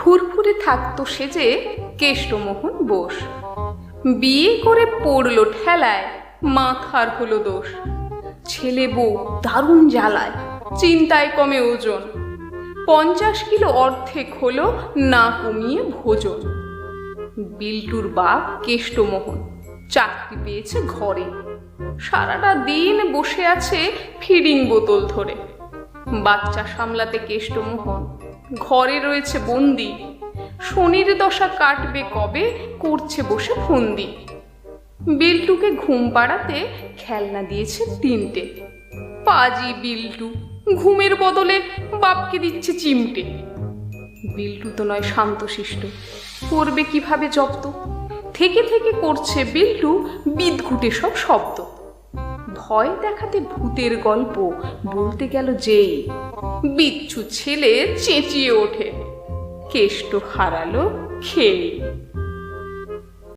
ফুরফুরে থাকতো সেজে কেষ্টমোহন বোস। বিয়ে করে পড়ল ঠেলায়, মাথার হলো দোষ। ছেলে বউ দারুণ জ্বালায়, চিন্তায় কমে ওজন। পঞ্চাশ কিলো অর্ধেক হলো না কমিয়ে ভোজন। বিল্টুর বাপ কেষ্টমোহন, চাকরি পেয়েছে ঘরে। সারাটা দিন বসে আছে ফিডিং বোতল ধরে। বাচ্চা সামলাতে কেষ্টমোহন ঘরে রয়েছে বন্দি। শনির দশা কাটবে কবে? করছে বসে ফন্দি। বিল্টুকে ঘুম পাড়াতে খেলনা দিয়েছে তিনটে। পাজি বিল্টু, ঘুমের বদলে বাপকে দিচ্ছে চিমটে। বিল্টু তো নয় শান্তশিষ্ট, করবে কীভাবে জব্দ? থেকে থেকে করছে বিল্টু বিদঘুটে সব শব্দ। ভয় দেখাতে ভূতের গল্প বলতে গেল যেই। বিচ্ছু ছেলে চেঁচিয়ে ওঠে। কেষ্ট হারালো খেয়ে।